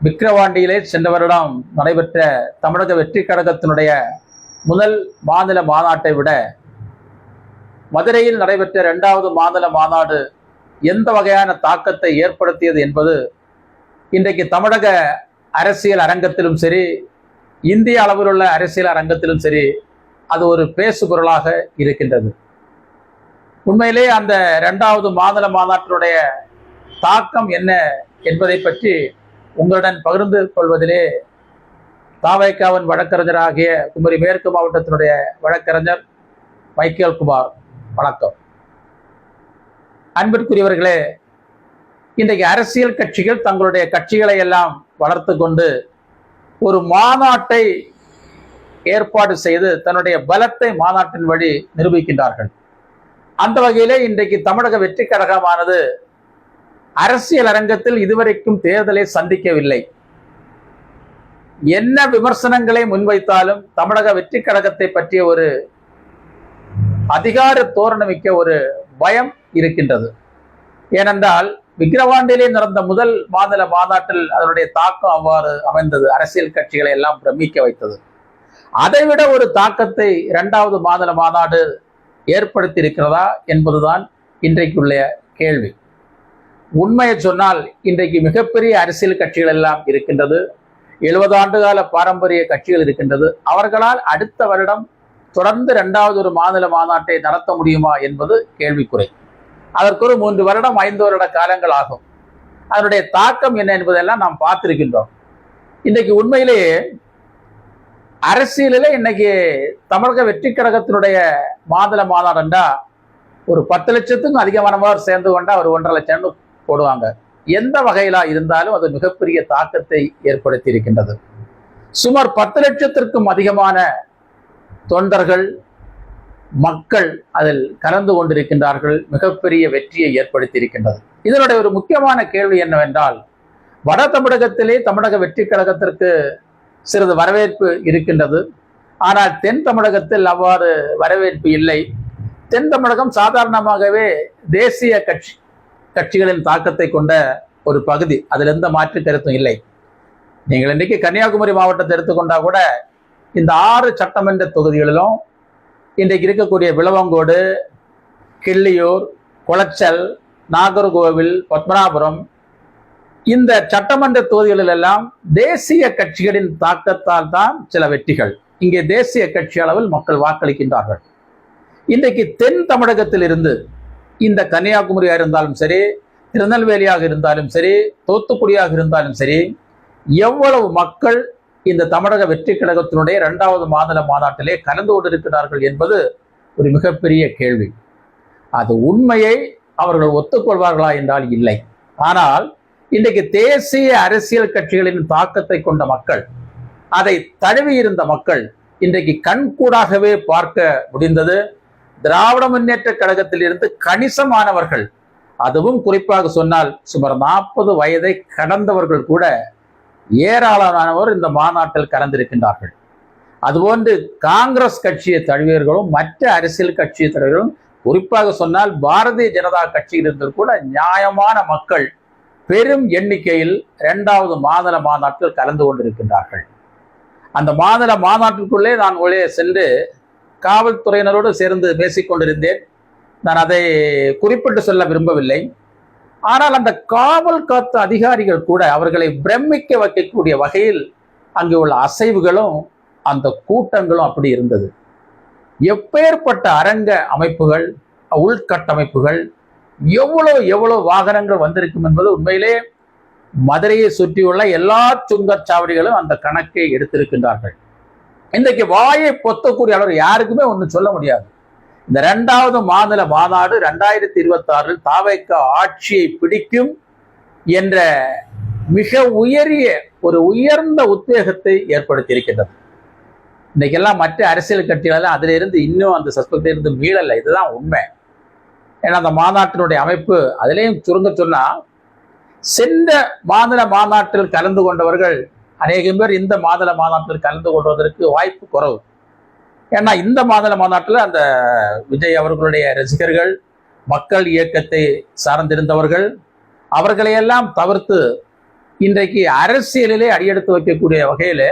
விக்கிரவாண்டியிலே சென்ற வருடம் நடைபெற்ற தமிழக வெற்றி கழகத்தினுடைய முதல் மாநில மாநாட்டை விட மதுரையில் நடைபெற்ற இரண்டாவது மாநில மாநாடு எந்த வகையான தாக்கத்தை ஏற்படுத்தியது என்பது இன்றைக்கு தமிழக அரசியல் அரங்கத்திலும் சரி இந்திய அளவில் உள்ள அரசியல் அரங்கத்திலும் சரி அது ஒரு பேசுபொருளாக இருக்கின்றது. உண்மையிலே அந்த இரண்டாவது மாநில மாநாட்டினுடைய தாக்கம் என்ன என்பதை பற்றி உங்களுடன் பகிர்ந்து கொள்வதிலே தாவைக்காவின் வழக்கறிஞராகிய குமரி மேற்கு மாவட்டத்தினுடைய வழக்கறிஞர் மைக்கேல் குமார். வணக்கம். அன்பிற்குரியவர்களே இன்றைக்கு அரசியல் கட்சிகள் தங்களுடைய கட்சிகளை எல்லாம் வளர்த்து கொண்டு ஒரு மாநாட்டை ஏற்பாடு செய்து தன்னுடைய பலத்தை மாநாட்டின் வழி நிரூபிக்கின்றார்கள். அந்த வகையிலே இன்றைக்கு தமிழக வெற்றி கழகமானது அரசியல் அரங்கத்தில் இதுவரைக்கும் தேர்தலை சந்திக்கவில்லை. என்ன விமர்சனங்களை முன்வைத்தாலும் தமிழக வெற்றி கழகத்தை பற்றிய ஒரு அதிகார தோரணமிக்க ஒரு பயம் இருக்கின்றது. ஏனென்றால் விக்கிரவாண்டிலே நடந்த முதல் மாநில மாநாட்டில் அதனுடைய தாக்கம் அவ்வாறு அமைந்தது. அரசியல் கட்சிகளை எல்லாம் பிரமிக்க வைத்தது. அதைவிட ஒரு தாக்கத்தை இரண்டாவது மாநில மாநாடு ஏற்படுத்தி இருக்கிறதா என்பதுதான் இன்றைக்குள்ள கேள்வி. உண்மையை சொன்னால் இன்றைக்கு மிகப்பெரிய அரசியல் கட்சிகள் எல்லாம் இருக்கின்றது. எழுபது ஆண்டுகால பாரம்பரிய கட்சிகள் இருக்கின்றது. அவர்களால் அடுத்த வருடம் தொடர்ந்து இரண்டாவது ஒரு மாநில மாநாட்டை நடத்த முடியுமா என்பது கேள்விக்குறை. அதற்கு ஒரு மூன்று வருடம் ஐந்து வருட காலங்கள் ஆகும். அதனுடைய தாக்கம் என்ன என்பதெல்லாம் நாம் பார்த்திருக்கின்றோம். இன்றைக்கு உண்மையிலேயே அரசியலில் இன்னைக்கு தமிழக வெற்றி கழகத்தினுடைய மாநில மாநாடுண்டா ஒரு பத்து லட்சத்துக்கும் அதிகமானவர் சேர்ந்து கொண்டா ஒரு ஒன்றரை லட்சம் போடுவாங்க. எந்த வகையிலா இருந்தாலும் அது மிகப்பெரிய தாக்கத்தை ஏற்படுத்தி இருக்கின்றது சுமார் பத்து லட்சத்திற்கும் அதிகமான தொண்டர்கள் மக்கள் அதில் கலந்து கொண்டிருக்கின்றார்கள். மிகப்பெரிய வெற்றியை ஏற்படுத்தி இருக்கின்றது இதனுடைய ஒரு முக்கியமான கேள்வி என்னவென்றால் வட தமிழகத்திலே தமிழக வெற்றி கழகத்திற்கு சிறிது வரவேற்பு இருக்கின்றது. ஆனால் தென் தமிழகத்தில் அவ்வாறு வரவேற்பு இல்லை. தென் தமிழகம் சாதாரணமாகவே தேசிய கட்சி கட்சிகளின் தாக்கத்தை கொண்ட ஒரு பகுதி. அதில் எந்த மாற்று கருத்தும் இல்லை. நீங்கள் இன்றைக்கு கன்னியாகுமரி மாவட்டத்தை எடுத்துக்கொண்டா கூட இந்த ஆறு சட்டமன்ற தொகுதிகளிலும் இன்றைக்கு இருக்கக்கூடிய விளவங்கோடு கிள்ளியூர் குளச்சல் நாகர்கோவில் பத்மநாபுரம் இந்த சட்டமன்ற தொகுதிகளில் எல்லாம் தேசிய கட்சிகளின் தாக்கத்தால் தான் சில வெற்றிகள். இங்கே தேசிய கட்சி அளவில் மக்கள் வாக்களிக்கின்றார்கள். இன்றைக்கு தென் தமிழகத்தில் இருந்து இந்த கன்னியாகுமரியாக இருந்தாலும் சரி திருநெல்வேலியாக இருந்தாலும் சரி தூத்துக்குடியாக இருந்தாலும் சரி எவ்வளவு மக்கள் இந்த தமிழக வெற்றி கழகத்தினுடைய இரண்டாவது மாநில மாநாட்டிலே கலந்து கொண்டிருக்கிறார்கள் என்பது ஒரு மிகப்பெரிய கேள்வி. அது உண்மையை அவர்கள் ஒத்துக்கொள்வார்களா என்றால் இல்லை. ஆனால் இன்றைக்கு தேசிய அரசியல் கட்சிகளின் தாக்கத்தை கொண்ட மக்கள் அதை தழுவி இருந்த மக்கள் இன்றைக்கு கண்கூடாகவே பார்க்க முடிந்தது. திராவிட முன்னேற்ற கழகத்தில் இருந்து கணிசமானவர்கள் அதுவும் குறிப்பாக சொன்னால் சுமார் நாற்பது வயதை கடந்தவர்கள் கூட ஏராளமானவர் இந்த மாநாட்டில் கலந்திருக்கின்றார்கள். அதுபோன்று காங்கிரஸ் கட்சியை தலைவர்களும் மற்ற அரசியல் கட்சியை தலைவர்களும் குறிப்பாக சொன்னால் பாரதிய ஜனதா கட்சியிலிருந்து கூட நியாயமான மக்கள் பெரும் எண்ணிக்கையில் இரண்டாவது மாநில மாநாட்டில் கலந்து கொண்டிருக்கின்றார்கள். அந்த மாநில மாநாட்டிற்குள்ளே நான் உள்ளே சென்று காவல்துறையினரோடு சேர்ந்து பேசிக்கொண்டிருந்தேன். நான் அதை குறிப்பிட்டு சொல்ல விரும்பவில்லை. ஆனால் அந்த காவல் காத்த அதிகாரிகள் கூட அவர்களை பிரமிக்க வைக்கக்கூடிய வகையில் அங்கே உள்ள அசைவுகளும் அந்த கூட்டங்களும் அப்படி இருந்தது. எப்பேற்பட்ட அரங்க அமைப்புகள் உள்கட்டமைப்புகள் எவ்வளோ எவ்வளோ வாகனங்கள் வந்திருக்கும் என்பது உண்மையிலே மதுரையை சுற்றியுள்ள எல்லா சுங்கச்சாவடிகளும் அந்த கணக்கை எடுத்திருக்கின்றார்கள். இன்றைக்கு வாயை பொத்தக்கூடிய அளவு யாருக்குமே ஒன்றும் சொல்ல முடியாது. இந்த ரெண்டாவது மாநில மாநாடு ரெண்டாயிரத்தி இருபத்தி ஆறில் தாவைக்க ஆட்சியை பிடிக்கும் என்ற மிக உயரிய ஒரு உயர்ந்த உத்வேகத்தை ஏற்படுத்தி இருக்கின்றது இன்னைக்கெல்லாம் மற்ற அரசியல் கட்சிகளெல்லாம் அதிலிருந்து இன்னும் அந்த சஸ்பெக்ட் இருந்து மீளலை. இதுதான் உண்மை. ஏன்னா அந்த மாநாட்டினுடைய அமைப்பு அதிலேயும் சுருங்க சொன்னா சென்ற மாநில மாநாட்டில் கலந்து கொண்டவர்கள் அநேகம் பேர் இந்த மாதள மாநாட்டில் கலந்து கொள்வதற்கு வாய்ப்பு குறைவு. ஏன்னா இந்த மாதள மாநாட்டில் அந்த விஜய் அவர்களுடைய ரசிகர்கள் மக்கள் இயக்கத்தை சார்ந்திருந்தவர்கள் அவர்களையெல்லாம் தவிர்த்து இன்றைக்கு அரசியலிலே அடியெடுத்து வைக்கக்கூடிய வகையில்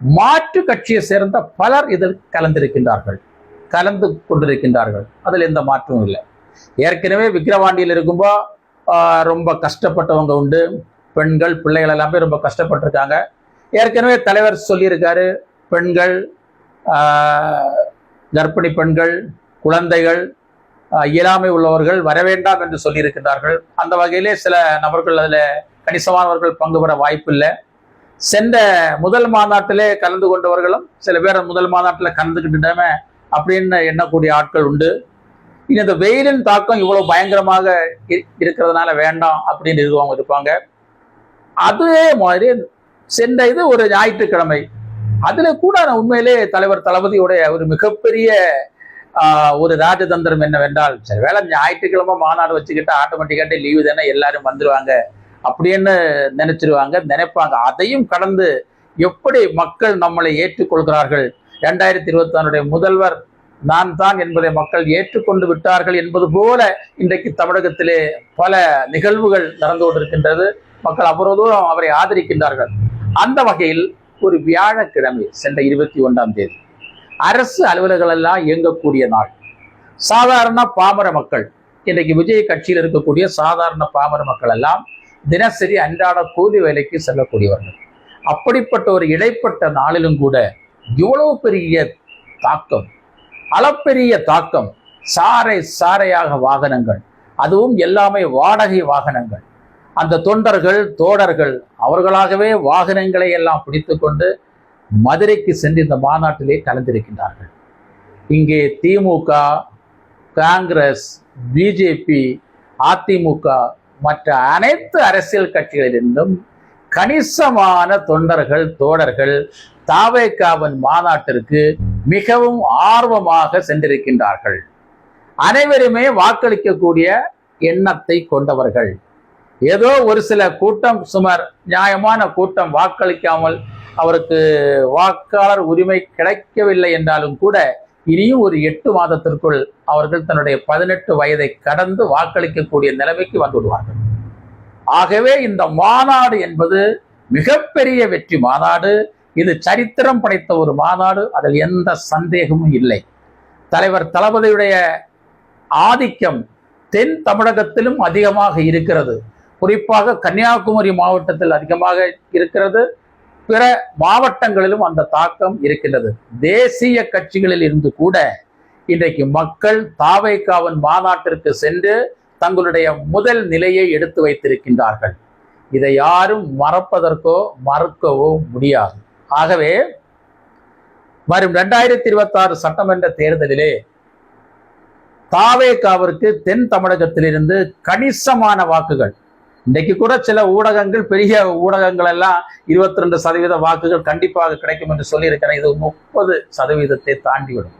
மாற்று கட்சியை சேர்ந்த பலர் இதில் கலந்திருக்கின்றார்கள். கலந்து கொண்டிருக்கின்றார்கள். அதில் எந்த மாற்றமும் இல்லை. ஏற்கனவே விக்கிரவாண்டியில் இருக்கும்போ ரொம்ப கஷ்டப்பட்டவங்க உண்டு. பெண்கள் பிள்ளைகள் எல்லாமே ரொம்ப கஷ்டப்பட்டிருக்காங்க. ஏற்கனவே தலைவர் சொல்லியிருக்காரு பெண்கள் கர்ப்பிணி பெண்கள் குழந்தைகள் இயலாமை உள்ளவர்கள் வரவேண்டாம் என்று சொல்லியிருக்கிறார்கள் அந்த வகையிலே சில நபர்கள் அதில் கணிசமானவர்கள் பங்கு பெற வாய்ப்பில்லை. சென்ற முதல் மாநாட்டிலே கலந்து கொண்டவர்களும் சில பேர் முதல் மாநாட்டில் கலந்துக்கிட்டுமே அப்படின்னு எண்ணக்கூடிய ஆட்கள் உண்டு. இனி இந்த வெயிலின் தாக்கம் இவ்வளோ பயங்கரமாக இரு- இருக்கிறதுனால வேண்டாம் அப்படின்னு இருக்கவங்க இருப்பாங்க. அதே மாதிரி சென்ற இது ஒரு ஞாயிற்றுக்கிழமை. அதுல கூட நான் உண்மையிலே தலைவர் தளபதியுடைய ஒரு மிகப்பெரிய ஆஹ், ஒரு ராஜதந்திரம் என்னவென்றால் சரி வேலை ஞாயிற்றுக்கிழமை மாநாடு வச்சுக்கிட்டு ஆட்டோமேட்டிக்காட்டே லீவு தானே எல்லாரும் வந்துருவாங்க. அப்படின்னு நினைச்சிருவாங்க நினைப்பாங்க. அதையும் கடந்து எப்படி மக்கள் நம்மளை ஏற்றுக்கொள்கிறார்கள்? இரண்டாயிரத்தி இருபத்தி ஆறுடைய முதல்வர் நான் தான் என்பதை மக்கள் ஏற்றுக்கொண்டு விட்டார்கள் என்பது போல இன்றைக்கு தமிழகத்திலே பல நிகழ்வுகள் நடந்து கொண்டிருக்கின்றது. மக்கள் அவ்வளவு தூரம் அவரை ஆதரிக்கின்றார்கள். அந்த வகையில் ஒரு வியாழக்கிழமை சென்ற இருபத்தி ஒன்றாம் தேதி அரசு அலுவலர்கள் எல்லாம் இயங்கக்கூடிய நாள். சாதாரண பாமர மக்கள் இன்றைக்கு விஜய் கட்சியில் இருக்கக்கூடிய சாதாரண பாமர மக்கள் எல்லாம் தினசரி அன்றாட கூலி வேலைக்கு செல்லக்கூடியவர்கள். அப்படிப்பட்ட ஒரு இடைப்பட்ட நாளிலும் கூட இவ்வளவு பெரிய தாக்கம் அளப்பெரிய தாக்கம் சாறை சாறையாக வாகனங்கள் அதுவும் எல்லாமே வாடகை வாகனங்கள் அந்த தொண்டர்கள் தோடர்கள் அவர்களாகவே வாகனங்களை எல்லாம் பிடித்துக்கொண்டு மதுரைக்கு சென்று இந்த மாநாட்டிலே கலந்திருக்கின்றார்கள். இங்கே திமுக காங்கிரஸ் பிஜேபி அதிமுக மற்ற அனைத்து அரசியல் கட்சிகளிலிருந்தும் கணிசமான தொண்டர்கள் தோடர்கள் தாவேக்காவின் மாநாட்டிற்கு மிகவும் ஆர்வமாக சென்றிருக்கின்றார்கள். அனைவருமே வாக்களிக்கக்கூடிய எண்ணத்தை கொண்டவர்கள். ஏதோ ஒரு சில கூட்டம் சுமார் நியாயமான கூட்டம் வாக்களிக்காமல் அவருக்கு வாக்காளர் உரிமை கிடைக்கவில்லை என்றாலும் கூட இனியும் ஒரு எட்டு மாதத்திற்குள் அவர்கள் தன்னுடைய பதினெட்டு வயதை கடந்து வாக்களிக்கக்கூடிய நிலைமைக்கு வந்துவிடுவார்கள் ஆகவே இந்த மாநாடு என்பது மிகப்பெரிய வெற்றி மாநாடு. இது சரித்திரம் படைத்த ஒரு மாநாடு. அதில் எந்த சந்தேகமும் இல்லை. தலைவர் தளபதியுடைய ஆதிக்கம் தென் தமிழகத்திலும் அதிகமாக இருக்கிறது. குறிப்பாக கன்னியாகுமரி மாவட்டத்தில் அதிகமாக இருக்கிறது. பிற மாவட்டங்களிலும் அந்த தாக்கம் இருக்கின்றது. தேசிய கட்சிகளில் இருந்து கூட இன்றைக்கு மக்கள் தாவைக்காவன் மாநாட்டிற்கு சென்று தங்களுடைய முதல் நிலையை எடுத்து வைத்திருக்கின்றார்கள். இதை யாரும் மறப்பதற்கோ மறுக்கவோ முடியாது. ஆகவே வரும் ரெண்டாயிரத்தி இருபத்தி ஆறு சட்டமன்ற தேர்தலிலே தாவேக்காவிற்கு தென் தமிழகத்திலிருந்து கணிசமான வாக்குகள் இன்னைக்கு கூட சில ஊடகங்கள் பெரிய ஊடகங்கள் எல்லாம் இருபத்தி ரெண்டு சதவீத வாக்குகள் கண்டிப்பாக கிடைக்கும் என்று சொல்லியிருக்கிறேன். இது முப்பது சதவீதத்தை தாண்டிவிடும்.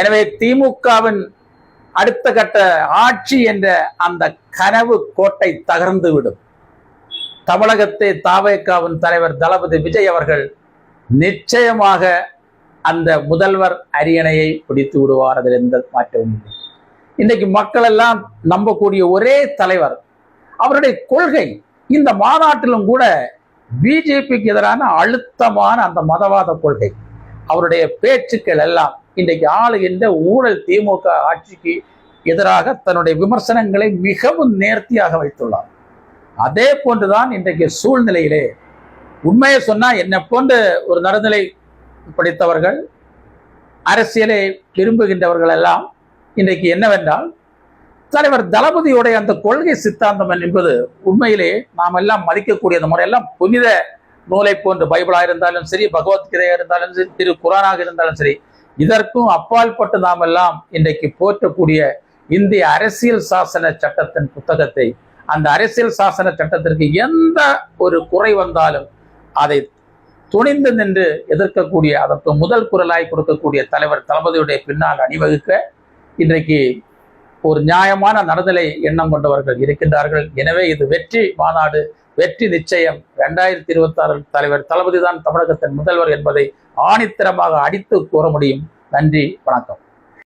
எனவே திமுகவின் அடுத்த கட்ட ஆட்சி என்ற அந்த கனவு கோட்டை தகர்ந்து விடும் தமிழகத்தை தாவேக்காவின் தலைவர் தளபதி விஜய் அவர்கள் நிச்சயமாக அந்த முதல்வர் அரியணையை பிடித்து விடுவார். அதில் எந்த மாற்றமும் இல்லை. இன்றைக்கு மக்கள் எல்லாம் நம்பக்கூடிய ஒரே தலைவர் அவருடைய கொள்கை இந்த மாநாட்டிலும் கூட பிஜேபிக்கு எதிரான அழுத்தமான அந்த மதவாத கொள்கை. அவருடைய பேச்சுக்கள் எல்லாம் இன்றைக்கு ஆளுகின்ற ஊழல் திமுக ஆட்சிக்கு எதிராக தன்னுடைய விமர்சனங்களை மிகவும் நேர்த்தியாக வைத்துள்ளார். அதே போன்றுதான் இன்றைக்கு சூழ்நிலையிலே உண்மையை சொன்னால் என்னை போன்ற ஒரு நடுநிலை படித்தவர்கள் அரசியலை விரும்புகின்றவர்கள் எல்லாம் இன்றைக்கு என்னவென்றால் தலைவர் தளபதியுடைய அந்த கொள்கை சித்தாந்தம் என்பது உண்மையிலே நாம் எல்லாம் மதிக்கக்கூடிய அந்த முறையெல்லாம் புனித நூலை போன்று பைபிளாக இருந்தாலும் சரி பகவத்கீதையாக இருந்தாலும் சரி திரு குரானாக இருந்தாலும் சரி இதற்கும் அப்பாற்பட்டு நாம் எல்லாம் இன்றைக்கு போற்றக்கூடிய இந்திய அரசியல் சாசன சட்டத்தின் புத்தகத்தை அந்த அரசியல் சாசன சட்டத்திற்கு எந்த ஒரு குறை வந்தாலும் அதை துணிந்து நின்று எதிர்க்கக்கூடிய அதற்கு முதல் குரலாய் கொடுக்கக்கூடிய தலைவர் தளபதியுடைய பின்னால் அணிவகுக்க இன்றைக்கு ஒரு நியாயமான நடுதலை எண்ணம் கொண்டவர்கள் இருக்கின்றார்கள். எனவே இது வெற்றி மாநாடு வெற்றி நிச்சயம். இரண்டாயிரத்தி இருபத்தி ஆறு தலைவர் தளபதி தான் தமிழகத்தின் முதல்வர் என்பதை ஆணித்தரமாக அடித்து கூற முடியும். நன்றி வணக்கம்.